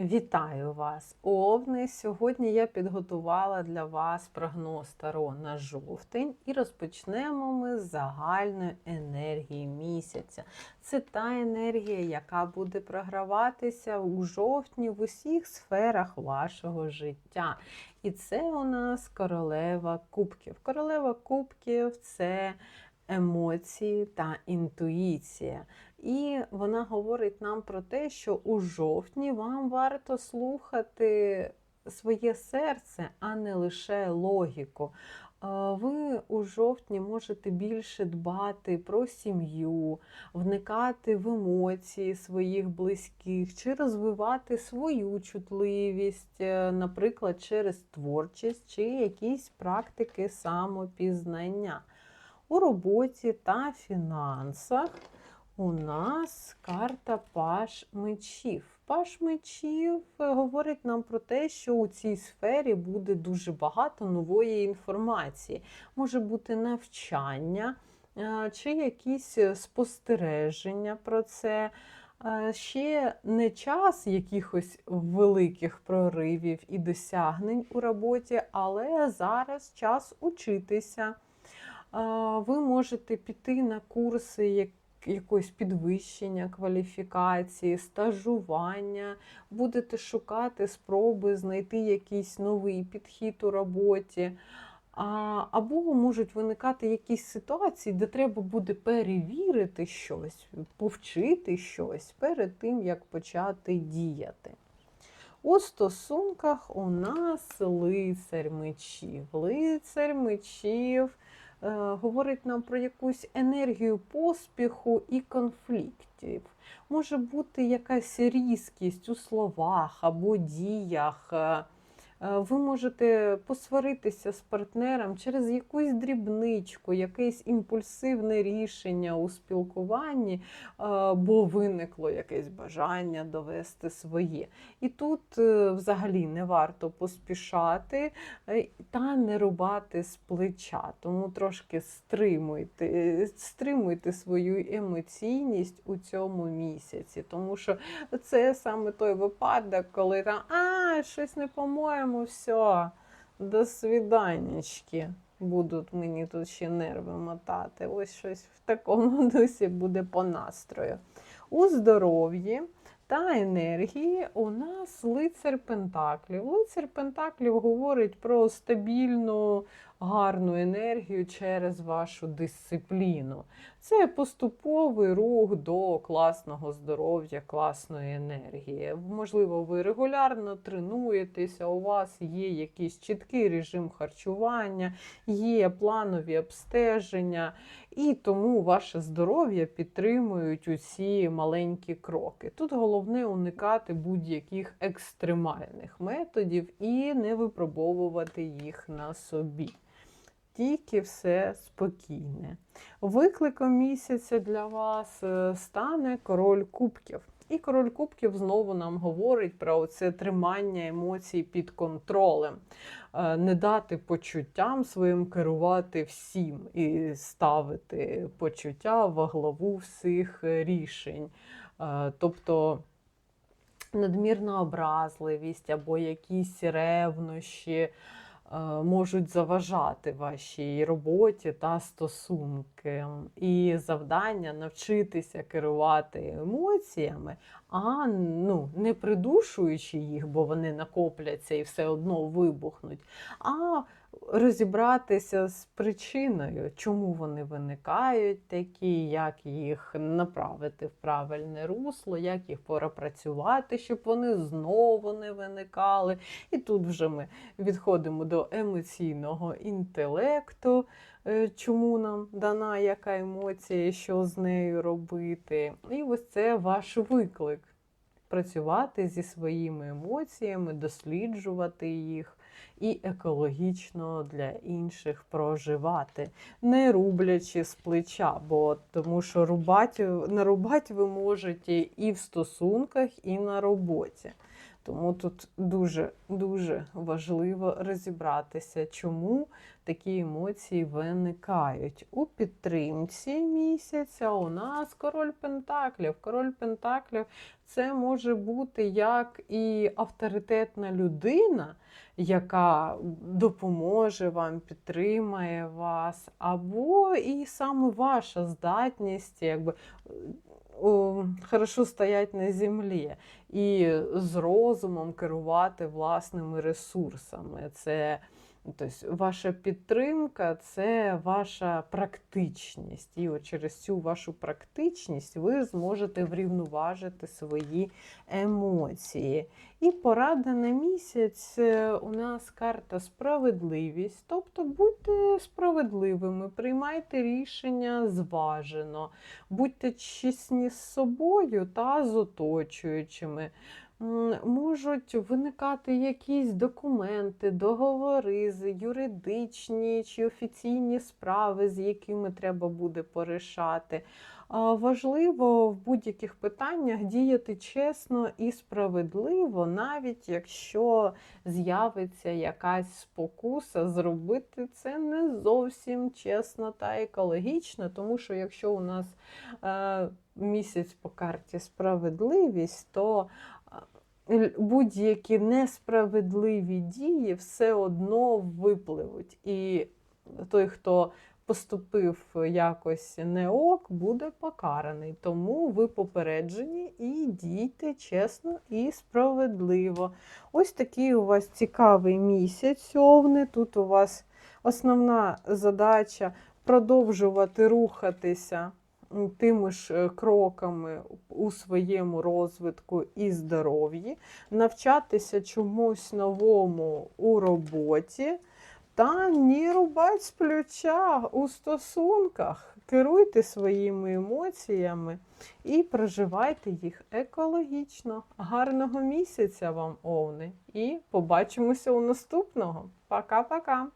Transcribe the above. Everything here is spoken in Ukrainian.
Вітаю вас, Овни! Сьогодні я підготувала для вас прогноз Таро на жовтень і розпочнемо ми з загальної енергії місяця. Це та енергія, яка буде програватися у жовтні в усіх сферах вашого життя. І це у нас королева кубків. Королева кубків це емоції та інтуїція. І вона говорить нам про те, що у жовтні вам варто слухати своє серце, а не лише логіку. Ви у жовтні можете більше дбати про сім'ю, вникати в емоції своїх близьких, чи розвивати свою чутливість, е, наприклад, через творчість чи якісь практики самопізнання. У роботі та фінансах у нас карта Паш мечів. Паш мечів е, говорить нам про те, що у цій сфері буде дуже багато нової інформації. Може бути навчання е, чи якісь спостереження про це. Е, Ще не час якихось великих проривів і досягнень у роботі, але зараз час учитися. Ви можете піти на курси якогось підвищення кваліфікації, стажування, будете шукати спроби знайти якийсь новий підхід у роботі. Або можуть виникати якісь ситуації, де треба буде перевірити щось, повчити щось перед тим, як почати діяти. У стосунках у нас лицар мечів. Лицар мечів говорить нам про якусь енергію поспіху і конфліктів. Може бути якась різкість у словах або діях. Е, Ви можете посваритися з партнером через якусь дрібничку, якесь імпульсивне рішення у спілкуванні, е, бо виникло якесь бажання довести своє. І тут е, взагалі не варто поспішати та не рубати з плеча. Тому трошки стримуйте, стримуйте свою емоційність у цьому місяці. Тому що це саме той випадок, коли там а, щось не по-моєму, все, до свіданнячки. Будуть мені тут ще нерви мотати. Ось щось в такому дусі буде по настрою. У здоров'ї та енергії у нас лицар Пентаклів. Лицар Пентаклів говорить про стабільну, гарну енергію через вашу дисципліну. Це поступовий рух до класного здоров'я, класної енергії. Можливо, ви регулярно тренуєтеся, у вас є якийсь чіткий режим харчування, є планові обстеження, і тому ваше здоров'я підтримують усі маленькі кроки. Тут головне уникати будь-яких екстремальних методів і не випробовувати їх на собі. Тільки все спокійне. Викликом місяця для вас е, стане король кубків. І король кубків знову нам говорить про це тримання емоцій під контролем, Е, не дати почуттям своїм керувати всім і ставити почуття во главу всіх рішень. Е, Тобто надмірна образливість або якісь ревнощі можуть заважати вашій роботі та стосунки. І завдання навчитися керувати емоціями, а ну, не придушуючи їх, бо вони накопляться і все одно вибухнуть, а розібратися з причиною, чому вони виникають такі, як їх направити в правильне русло, як їх пропрацювати, щоб вони знову не виникали. І тут вже ми відходимо до емоційного інтелекту, е, чому нам дана яка емоція, що з нею робити. І ось це ваш виклик. Працювати зі своїми емоціями, досліджувати їх, і екологічно для інших проживати, не рублячи з плеча, бо тому що рубати, нарубати ви можете і в стосунках, і на роботі. Тому тут дуже дуже важливо розібратися, чому такі емоції виникають. У підтримці місяця у нас король Пентаклів. Король Пентаклів це може бути як і авторитетна людина, яка допоможе вам, підтримає вас, або і саме ваша здатність, якби. Хорошо стоять на землі і з розумом керувати власними ресурсами. Це тобто, ваша підтримка це ваша практичність. І от через цю вашу практичність ви зможете врівноважити свої емоції. І порада на місяць е, у нас карта справедливість. Тобто будьте справедливими, приймайте рішення зважено, будьте чесні з собою та з оточуючими. Можуть виникати якісь документи, договори, з- юридичні чи офіційні справи, з якими треба буде порішати. Важливо в будь-яких питаннях діяти чесно і справедливо, навіть якщо з'явиться якась спокуса, зробити це не зовсім чесно та екологічно, тому що якщо у нас е, місяць по карті справедливість, то е, будь-які несправедливі дії все одно випливуть. І той, хто поступив якось не ок, буде покараний. Тому ви попереджені і дійте чесно і справедливо. Ось такий у вас цікавий місяць овни. Тут у вас основна задача продовжувати рухатися тими ж е, кроками у своєму розвитку і здоров'ї, навчатися чомусь новому у роботі. Та ні рубать з плеча у стосунках. Керуйте своїми емоціями і проживайте їх екологічно. Гарного місяця вам, овни! І побачимося у наступного. Пока-пока!